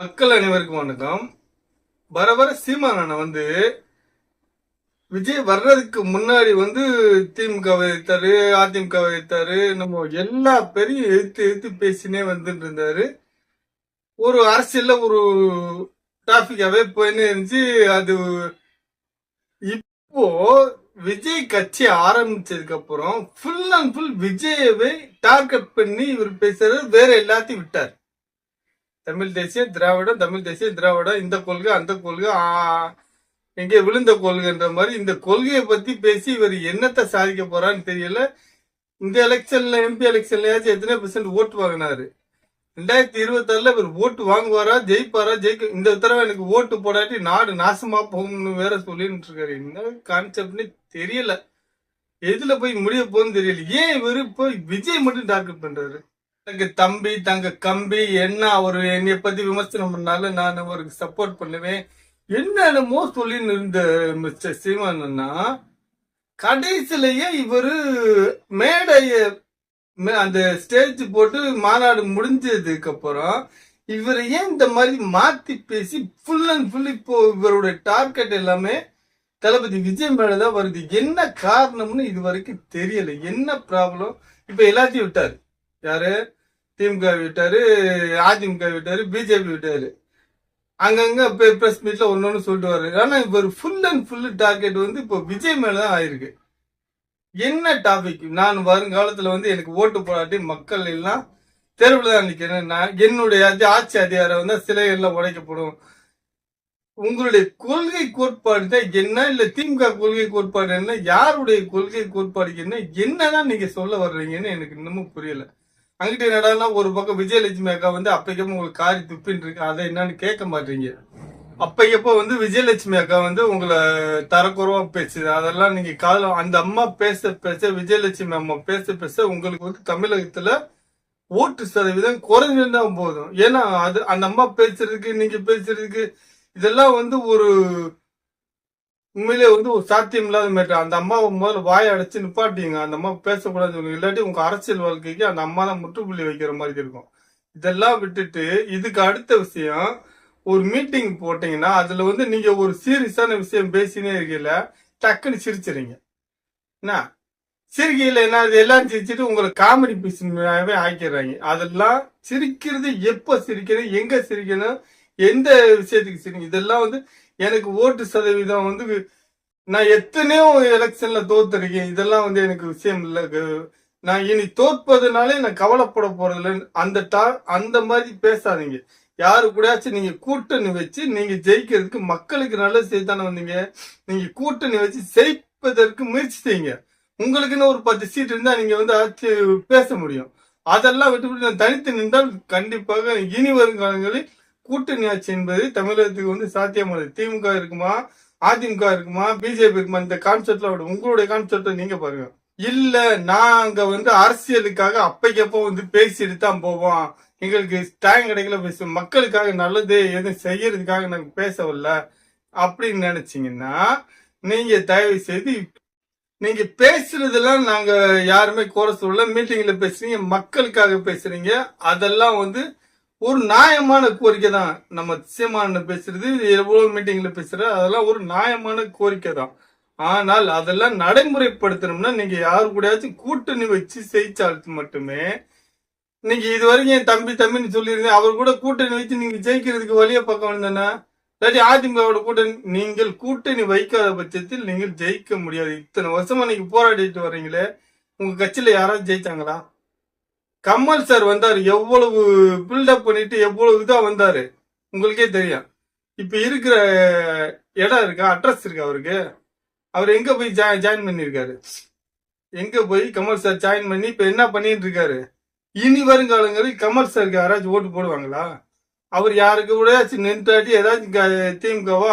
மக்கள் அனைவருக்கும் வணக்கம். வர வர சீமானனை வந்து விஜய் வர்றதுக்கு முன்னாடி வந்து திமுக வைத்தாரு அதிமுக வைத்தாரு நம்ம எல்லா பேரையும் எதிர்த்து எதிர்த்து பேசினே வந்துட்டு இருந்தாரு. ஒரு அரசியல்ல ஒரு டாபிக்காவே போயின்னு இருந்துச்சு. அது இப்போ விஜய் கட்சி ஆரம்பிச்சதுக்கு அப்புறம் ஃபுல் அண்ட் ஃபுல் விஜயவை டார்கெட் பண்ணி இவர் பேசுறது வேற எல்லாத்தையும் விட்டார். தமிழ் தேசியம் திராவிடம் தமிழ் தேசியம் திராவிடம் இந்த கொள்கை அந்த கொள்கை எங்கே விழுந்த கொள்கைன்ற மாதிரி இந்த கொள்கையை பத்தி பேசி இவர் என்னத்தை சாதிக்க போறான்னு தெரியல. இந்த எலெக்ஷன்ல எம்பி எலெக்ஷன்லயாச்சும் எத்தனை பெர்சன்ட் ஓட்டு வாங்கினாரு. ரெண்டாயிரத்தி இருபத்தி ஆறுல இவர் ஓட்டு வாங்குவாரா ஜெயிப்பாரா ஜெயிக்க இந்த தடவை எனக்கு ஓட்டு போடாட்டி நாடு நாசமா போகும்னு வேற சொல்லிட்டு இருக்காரு. என்ன கான்செப்ட்னு தெரியல. எதுல போய் முடிய போகுதுன்னு தெரியல. ஏன் இவர் போய் விஜய் மட்டும் டார்கெட் பண்றாரு? தங்க தம்பி தங்க கம்பி என்ன அவரு என்னை பத்தி விமர்சனம் பண்ணாலும் நான் அவருக்கு சப்போர்ட் பண்ணுவேன். என்னென்னமோ சொல்லின்னு இருந்த மிஸ்டர் சீமானன்னா கடைசிலேயே இவரு மேடைய மே- அந்த ஸ்டேஜ் போட்டு மாநாடு முடிஞ்சதுக்கு அப்புறம் இவர் ஏன் இந்த மாதிரி மாத்தி பேசி ஃபுல் அண்ட் ஃபுல் இப்போ இவருடைய டார்கெட் எல்லாமே தளபதி விஜய் மேலதான் வருது. என்ன காரணம்னு இது வரைக்கும் தெரியல. என்ன ப்ராப்ளம் இப்ப எல்லாத்தையும் விட்டாரு. யாரு திமுக விட்டாரு அதிமுக விட்டாரு பிஜேபி விட்டாரு. அங்கங்க பிரஸ் மீட்ல ஒன்னொன்னு சொல்லிட்டு வர்றாரு. ஆனா இவர் ஃபுல் அண்ட் ஃபுல் டார்கெட் வந்து இப்போ விஜய் மேலதான் ஆயிருக்கு. என்ன டாபிக் நான் வருங்காலத்துல வந்து எனக்கு ஓட்டு போடாட்டி மக்கள் எல்லாம் தெருவில் தான் நிற்கிறேன் நான் என்னுடைய ஆட்சி அதிகாரம் வந்து சிலைகள்ல உடைக்கப்படும். உங்களுடைய கொள்கை கோட்பாடு தான் என்ன? இல்ல திமுக கொள்கை கோட்பாடு என்ன? யாருடைய கொள்கை கோட்பாடு என்ன? என்னதான் நீங்க சொல்ல வர்றீங்கன்னு எனக்கு இன்னமும் புரியல. அங்கிட்ட என்னடான்னா ஒரு பக்கம் விஜயலட்சுமி அக்கா வந்து அப்பைக்கப்போ உங்களுக்கு காரி துப்பின்னு இருக்கு அதை என்னன்னு கேட்க மாட்டீங்க. அப்பைக்கப்போ வந்து விஜயலட்சுமி அக்கா வந்து உங்களை தரக்குறவா பேசுது. அதெல்லாம் நீங்க காதல அந்த அம்மா பேச பேச விஜயலட்சுமி அம்மா பேச பேச உங்களுக்கு வந்து தமிழகத்துல ஓட்டு சதவீதம் குறைஞ்சுதான் போதும். ஏன்னா அது அந்த அம்மா பேசுறதுக்கு நீங்க பேசுறதுக்கு இதெல்லாம் வந்து ஒரு உண்மையிலே வந்து ஒரு சாத்தியம் இல்லாத மேட்டர். அந்த அம்மாவை முதல்ல வாயை அடைச்சு நிப்பாட்டிங்க. அந்த அம்மா பேசக்கூடாது இல்லாட்டி உங்க அரசியல் வாழ்க்கைக்கு அந்த அம்மா தான் முற்றுப்புள்ளி வைக்கிற மாதிரி இருக்கும். இதெல்லாம் விட்டுட்டு இதுக்கு அடுத்த விஷயம் ஒரு மீட்டிங் போட்டீங்கன்னா அதுல வந்து நீங்க ஒரு சீரியஸான விஷயம் பேசினே இருக்கீல டக்குன்னு சிரிச்சிடுறீங்க. என்ன? சிரிக்கையில் என்ன? இது எல்லாம் சிரிச்சிட்டு உங்களை காமெடி பீஸ்னாவே ஆக்கிடுறாங்க. அதெல்லாம் சிரிக்கிறது எப்போ சிரிக்கணும் எங்க சிரிக்கணும் எந்த விஷயத்துக்கு சரி? இதெல்லாம் வந்து எனக்கு ஓட்டு சதவீதம் வந்து நான் எத்தனையோ எலெக்ஷன்ல தோத்துருக்கேன். இதெல்லாம் வந்து எனக்கு விஷயம் இல்லை. நான் இனி தோற்பதுனாலே நான் கவலைப்பட போறதில்ல. அந்த டா அந்த மாதிரி பேசாதீங்க. யாரு கூடயாச்சும் நீங்க கூட்டணி வச்சு நீங்க ஜெயிக்கிறதுக்கு மக்களுக்கு நல்லது செய்தானே வந்தீங்க. நீங்க கூட்டணி வச்சு ஜெயிப்பதற்கு முயற்சி செய்யுங்க. உங்களுக்குன்னு ஒரு பத்து சீட் இருந்தா நீங்க வந்து ஆட்சி பேச முடியும். அதெல்லாம் விட்டுவிட்டு நான் தனித்து நின்றால் கண்டிப்பாக இனி வரும் காலங்களில் கூட்டணி ஆட்சி என்பது தமிழகத்துக்கு வந்து சாத்தியமானது. திமுக இருக்குமா? அதிமுக இருக்குமா? பிஜேபி இருக்குமா? இந்த கான்செப்ட்ல விட. உங்களுடைய கான்செப்டை நீங்க பாருங்க. இல்ல நாங்க வந்து அரசியலுக்காக அப்பைக்கப்போ வந்து பேசிட்டு தான் போவோம். எங்களுக்கு டைம் கிடைக்கல பேசுவோம் மக்களுக்காக நல்லது எதுவும் செய்யறதுக்காக நாங்க பேச வரல அப்படின்னு நினைச்சீங்கன்னா நீங்க தயவு செய்து நீங்க பேசுறதெல்லாம் நாங்க யாருமே குறை சொல்ல மீட்டிங்ல பேசுறீங்க மக்களுக்காக பேசுறீங்க. அதெல்லாம் வந்து ஒரு நியாயமான கோரிக்கை தான் நம்ம சீமான பேசுறது எவ்வளவு மீட்டிங்ல பேசுறது அதெல்லாம் ஒரு நியாயமான கோரிக்கை தான். ஆனால் அதெல்லாம் நடைமுறைப்படுத்தணும்னா நீங்க யாரு கூடயாச்சும் கூட்டணி வச்சு செய்தால் மட்டுமே நீங்க இது வரைக்கும் என் தம்பி தம்பின்னு சொல்லியிருந்தேன் அவர் கூட கூட்டணி வச்சு நீங்க ஜெயிக்கிறதுக்கு வழியை பக்கம் வந்தேன்னா இல்லாட்டி அதிமுகவோட கூட்டணி நீங்கள் கூட்டணி வைக்காத பட்சத்தில் நீங்கள் ஜெயிக்க முடியாது. இத்தனை வருஷமா நீங்க போராடிட்டு வர்றீங்களே உங்க கட்சியில யாராவது ஜெயிச்சாங்களா? கமல் சார் வந்தார். எவ்வளவு பில்டப் பண்ணிட்டு எவ்வளவு இதாக வந்தார். உங்களுக்கே தெரியும். இப்போ இருக்கிற இடம் இருக்கா? அட்ரஸ் இருக்கா அவருக்கு? அவர் எங்கே போய் ஜாயின் பண்ணியிருக்காரு எங்கே போய் கமல் சார் ஜாயின் பண்ணி இப்போ என்ன பண்ணிட்டு இருக்காரு? இனி வருங்காலங்களில் கமல் சாருக்கு யாராச்சும் ஓட்டு போடுவாங்களா? அவர் யாருக்கு கூடயாச்சும் நின்றாட்டி ஏதாச்சும் க- திமுகவோ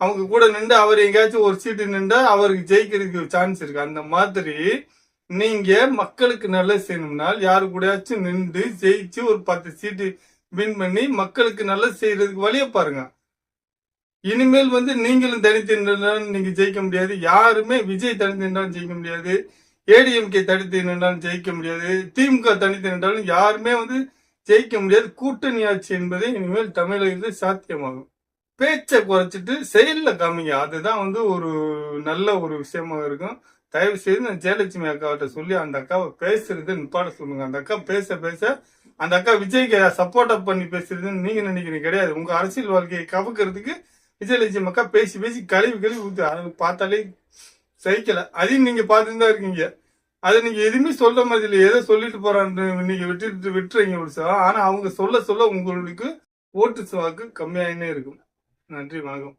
அவங்க கூட நின்று அவர் எங்கேயாச்சும் ஒரு சீட்டு நின்றா அவருக்கு ஜெயிக்கிறதுக்கு சான்ஸ் இருக்கு. அந்த மாதிரி நீங்க மக்களுக்கு நல்லது செய்யணும்னால் யாரு கூடயாச்சும் நின்று ஜெயிச்சு ஒரு பத்து சீட்டு வின் பண்ணி மக்களுக்கு நல்லது செய்யறதுக்கு வழியை பாருங்க. இனிமேல் வந்து நீங்களும் தனித்து நின்றாலும் நீங்க ஜெயிக்க முடியாது. யாருமே விஜய் தனித்து நின்றாலும் ஜெயிக்க முடியாது. ஏடிஎம்கே தனித்து நின்றாலும் ஜெயிக்க முடியாது. திமுக தனித்து நின்றாலும் யாருமே வந்து ஜெயிக்க முடியாது. கூட்டணி ஆட்சி என்பது இனிமேல் தமிழகத்தில் சாத்தியமாகும். பேச்சை குறைச்சிட்டு செயல்ல காமிங்க. அதுதான் வந்து ஒரு நல்ல ஒரு விஷயமாக இருக்கும். தயவு செய்து நான் ஜெயலட்சுமி அக்காவிட்ட சொல்லி அந்த அக்காவை பேசுறது நிப்பாட சொல்லுங்க. அந்த அக்கா பேச பேச அந்த அக்கா விஜய்க்கு சப்போர்ட் அப் பண்ணி பேசுறதுன்னு நீங்க நினைக்கிறீங்க கிடையாது. உங்க அரசியல் வாழ்க்கையை கவுக்கிறதுக்கு விஜயலட்சுமி அக்கா பேசி பேசி கழுவி கழுவி ஊத்து. அதை பார்த்தாலே சகிக்கல. அதையும் நீங்க பார்த்துட்டு தான் இருக்கீங்க. அதை நீங்க எதுவுமே சொல்ல மாதிரி இல்லை. ஏதோ சொல்லிட்டு போறான்னு நீங்க விட்டுட்டு விட்டுறீங்க ஒரு ஆனா அவங்க சொல்ல சொல்ல உங்களுக்கு ஓட்டு வாக்கு கம்மியாயினே இருக்கும். நன்றி வணக்கம்.